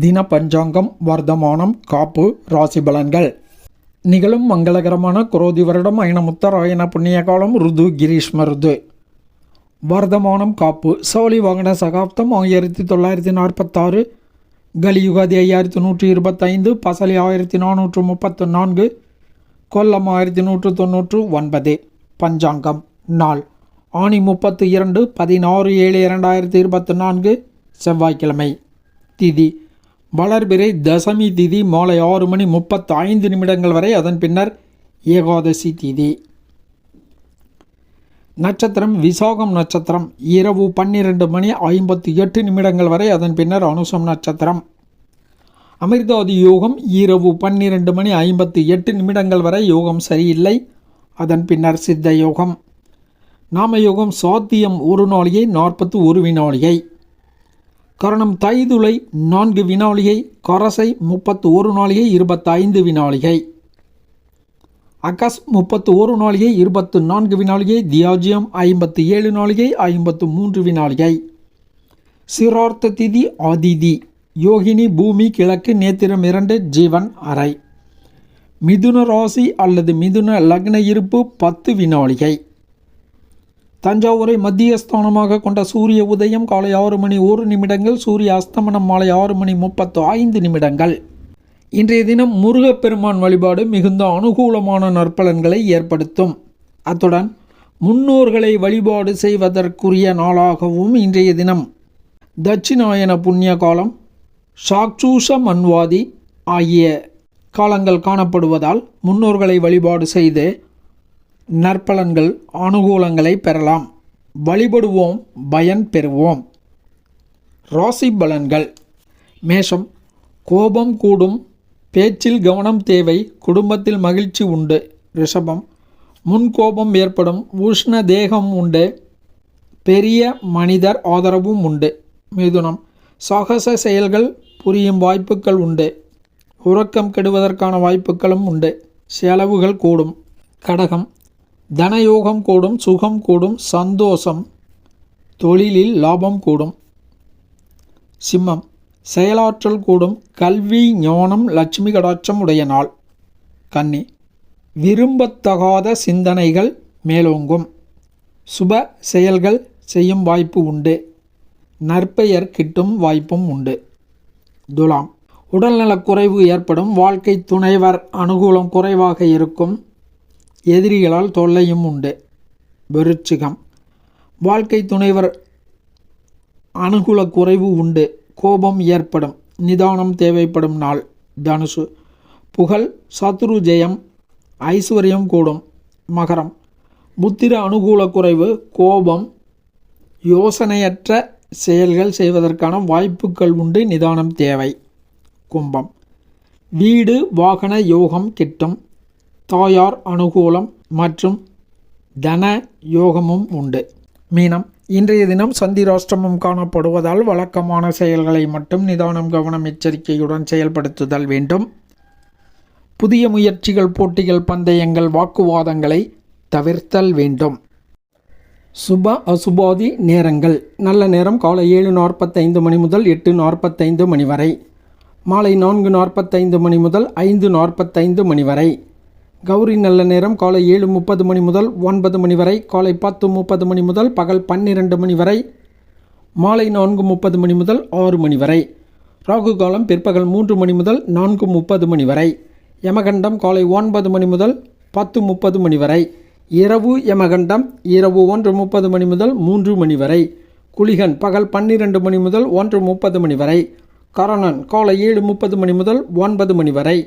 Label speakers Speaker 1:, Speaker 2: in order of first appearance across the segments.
Speaker 1: தின பஞ்சாங்கம் வர்த்தமானம் காப்பு ராசி பலன்கள் நிகழும் மங்களகரமான குரோதி வருடம் ஐனமுத்தராயண புண்ணிய காலம் ருது கிரீஷ்ம ருது. வர்த்தமானம் காப்பு சோழி வாகன சகாப்தம் ஆயிரத்தி தொள்ளாயிரத்தி நாற்பத்தாறு. கலியுகாதி ஐயாயிரத்தி நூற்றி இருபத்தைந்து பசலி ஆயிரத்தி நானூற்று முப்பத்து நான்கு கொல்லம் ஆயிரத்தி நூற்று தொண்ணூற்று ஒன்பது. பஞ்சாங்கம் நாள். ஆணி முப்பத்து இரண்டு பதினாறு ஏழு இரண்டாயிரத்தி இருபத்தி நான்கு செவ்வாய்க்கிழமை. திதி வளர்பிறை தசமி திதி மாலை ஆறு மணி முப்பத்து ஐந்து நிமிடங்கள் வரை அதன் பின்னர் ஏகாதசி திதி. நட்சத்திரம் விசாகம் நட்சத்திரம் இரவு பன்னிரண்டு மணி ஐம்பத்தி எட்டு நிமிடங்கள் வரை அதன் பின்னர் அனுசம் நட்சத்திரம். அமிர்தாதி யோகம் இரவு பன்னிரண்டு மணி ஐம்பத்தி எட்டு நிமிடங்கள் வரை யோகம் சரியில்லை. அதன் பின்னர் சித்த யோகம். நாம யோகம் சாத்தியம் ஒரு நாளிகை நாற்பத்து ஒரு வினாளிகை கரணம் தைதுளை நான்கு வினாளிகை கரசை முப்பத்து ஒரு நாளிகை இருபத்தைந்து வினாளிகை. அகஸ் முப்பத்து ஒரு நாளிகை இருபத்து நான்கு வினாளிகை தியாஜியம் ஐம்பத்து ஏழு நாளிகை ஐம்பத்து மூன்று வினாளிகை. சிரார்த்த திதி ஆதிதி யோகினி பூமி கிழக்கு நேத்திரம் இரண்டு ஜீவன் அறை. மிதுன ராசி அல்லது மிதுன லக்ன இருப்பு பத்து வினாளிகை. தஞ்சாவூரை மத்தியஸ்தானமாக கொண்ட சூரிய உதயம் காலை ஆறு மணி ஒரு நிமிடங்கள் சூரிய அஸ்தமனம் மாலை ஆறு மணி முப்பத்து ஐந்து நிமிடங்கள். இன்றைய தினம் முருகப்பெருமான் வழிபாடு மிகுந்த அனுகூலமான நற்பலன்களை ஏற்படுத்தும். அத்துடன் முன்னோர்களை வழிபாடு செய்வதற்குரிய நாளாகவும் இன்றைய தினம். தட்சிணாயன புண்ணிய காலம் சாக்சூஷ மன்வாதி ஆகிய காலங்கள் காணப்படுவதால் முன்னோர்களை வழிபாடு செய்து நற்பலன்கள் அனுகூலங்களை பெறலாம். வழிபடுவோம் பயன் பெறுவோம். ராசி பலன்கள். மேஷம். கோபம் கூடும். பேச்சில் கவனம் தேவை. குடும்பத்தில் மகிழ்ச்சி உண்டு. ரிஷபம். முன்கோபம் ஏற்படும். உஷ்ண தேகம் உண்டு. பெரிய மனிதர் ஆதரவும் உண்டு. மிதுனம். சாகச செயல்கள் புரியும் வாய்ப்புகள் உண்டு. உறக்கம் கெடுவதற்கான வாய்ப்புகளும் உண்டு. செலவுகள் கூடும். கடகம். தனயோகம் கூடும் சுகம் கூடும் சந்தோஷம் தொழிலில் லாபம் கூடும். சிம்மம் செயலாற்றல் கூடும் கல்வி ஞானம் லட்சுமி கடாட்சம் உடைய நாள். கன்னி விரும்பத்தகாத சிந்தனைகள் மேலோங்கும். சுப செயல்கள் செய்யும் வாய்ப்பு உண்டு. நற்பெயர் கிட்டும் வாய்ப்பும் உண்டு. துலாம் உடல்நலக் குறைவு ஏற்படும் வாழ்க்கை துணைவர் அனுகூலம் குறைவாக இருக்கும். எதிரிகளால் தொல்லையும் உண்டு. விருச்சிகம் வாழ்க்கை துணைவர் அனுகூல குறைவு உண்டு. கோபம் ஏற்படும். நிதானம் தேவைப்படும் நாள். தனுசு. புகழ் சத்ரு ஜெயம் ஐஸ்வர்யம் கூடும். மகரம். புத்திர அனுகூல குறைவு கோபம் யோசனையற்ற செயல்கள் செய்வதற்கான வாய்ப்புகள் உண்டு. நிதானம் தேவை. கும்பம். வீடு வாகன யோகம் கிட்டும் தாயார் அனுகூலம் மற்றும் தன யோகமும் உண்டு. மீனம் இன்றைய தினம் சந்திராஷ்டிரமம் காணப்படுவதால் வழக்கமான செயல்களை மட்டும் நிதானம் கவனம் எச்சரிக்கையுடன் செயல்படுத்துதல் வேண்டும். புதிய முயற்சிகள் போட்டிகள் பந்தயங்கள் வாக்குவாதங்களை தவிர்த்தல் வேண்டும். சுப அசுபாதி நேரங்கள். நல்ல நேரம் காலை ஏழு நாற்பத்தைந்து மணி முதல் எட்டு நாற்பத்தைந்து மணி வரை. மாலை நான்கு நாற்பத்தைந்து மணி முதல் ஐந்து நாற்பத்தைந்து மணி வரை. கௌரி நல்ல நேரம் காலை ஏழு முப்பது மணி முதல் ஒன்பது மணி வரை காலை பத்து முப்பது மணி முதல் பகல் பன்னிரண்டு மணி வரை மாலை நான்கு முப்பது மணி முதல் ஆறு மணி வரை ராகு காலம் பிற்பகல் மூன்று மணி முதல் நான்கு முப்பது மணி வரை யமகண்டம் காலை ஒன்பது மணி முதல் பத்து முப்பது மணி வரை இரவு யமகண்டம் இரவு ஒன்று முப்பது மணி முதல் மூன்று மணி வரை குளிகன் பகல் பன்னிரண்டு மணி முதல் ஒன்று முப்பது மணி வரை கரணன் காலை ஏழு முப்பது மணி முதல் ஒன்பது மணி வரை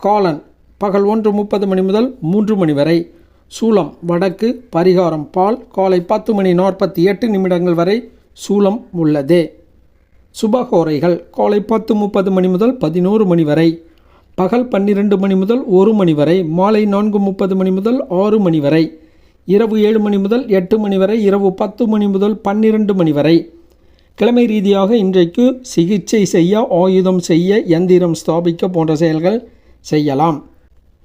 Speaker 1: காலன் பகல் ஒன்று முப்பது மணி முதல் மூன்று மணி வரை. சூலம் வடக்கு பரிகாரம் பால் காலை பத்து மணி நாற்பத்தி எட்டு நிமிடங்கள் வரை சூலம் உள்ளது. சுபகோரைகள் காலை பத்து முப்பது மணி முதல் பதினோரு மணி வரை. பகல் பன்னிரெண்டு மணி முதல் ஒரு மணி வரை மாலை நான்கு முப்பது மணி முதல் ஆறு மணி வரை. இரவு ஏழு மணி முதல் எட்டு மணி வரை இரவு பத்து மணி முதல் பன்னிரெண்டு மணி வரை. கிழமை ரீதியாக இன்றைக்கு சிகிச்சை செய்ய ஆயுதம் செய்ய எந்திரம் ஸ்தாபிக்க போன்ற செயல்கள் செய்யலாம்.